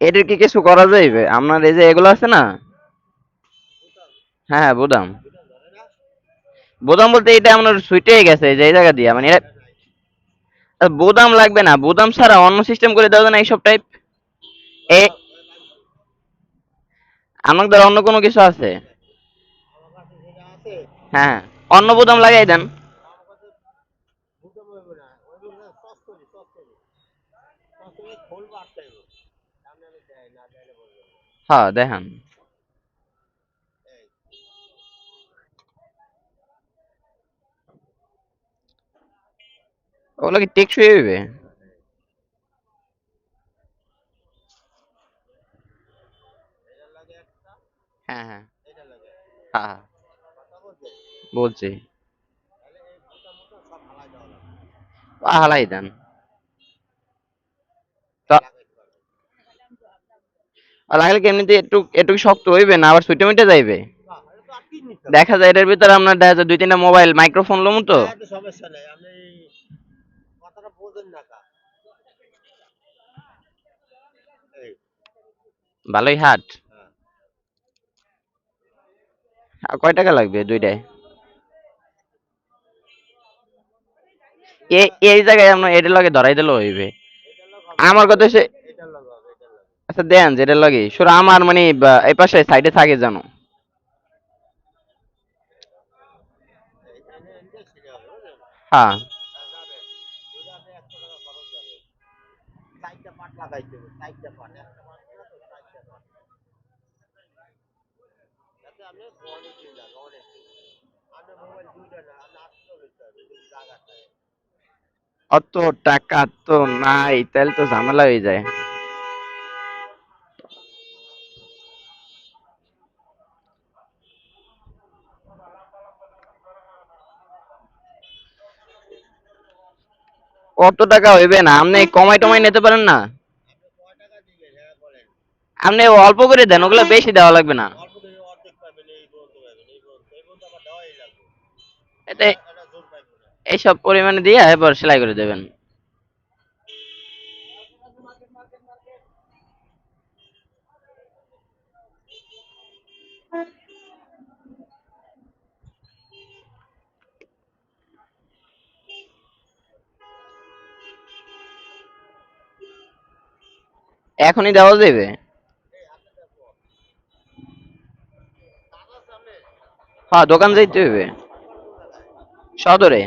এটার কি কিছু করা যাইবে? আপনার এই যে এগুলো আছে না? হ্যাঁ হ্যাঁ বোদাম। বোদাম বলতে এটা আপনার সুইটে গেছে যে জায়গা দিয়ে মানে এটা বোদাম লাগবে না। বোদাম ছাড়া অন্য সিস্টেম করে দেওয়া যায় না এইসব টাইপ এ আমার দ্বারা অন্য কোনো কিছু আছে? হ্যাঁ অন্য বোদাম লাগাই দেন। হ্যাঁ দেখান। ওগুলো কি টেকসই হইবে হ্যাঁ হ্যাঁ। হ্যাঁ হ্যাঁ। বলছি। হালাই দেন। লাগলে এমনিতে একটু একটু শক্ত হইবে না আবার সুইটে মিটে যাইবে? দেখা যায় এটার ভিতরে আপনার দেখা যায় দুই তিনটা মোবাইল মাইক্রোফোন লমু তো? সমস্যা নেই। আপনি কথাটা বোঝেন না ভালোই হাট। হ্যাঁ। কয় টাকা লাগবে দুইটায়? এই এই জায়গায় আপনার এটার লগে ধরাই দিলেও হইবে। আমার কথা হচ্ছে এটার লগে হবে এটার লগে আচ্ছা দেন যেটার লাগে। সুরা আমার মানে এই পাশে সাইডে থাকে জানো হ্যাঁ। যাবে দুটো আপনি একশো টাকা খরচ যাবে চারটা পাট লাগাইতে হবে চারটা পাট একটা পাট করে তো চারটা পাট যাতে আপনি অনেক দিন যান অনেক দিন আপনার মোবাইল দুইটা না আপনি আটশো লইতে হবে যদি জায়গা থাকে অত টাকা তো নাই তাহলে তো ঝামেলা হয়ে যায় কত টাকা হইবে না? আপনি কমাই টমাই নিতে পারেন না? আপনি হ্যাঁ অল্প করে দেন ওগুলো বেশি দেওয়া লাগবে না। না এইসব পরিমাণে দিয়ে এরপর সেলাই করে দেবেন। এখনই দেওয়া যাবে? হ্যাঁ দোকান যাইতে হবে সদরে?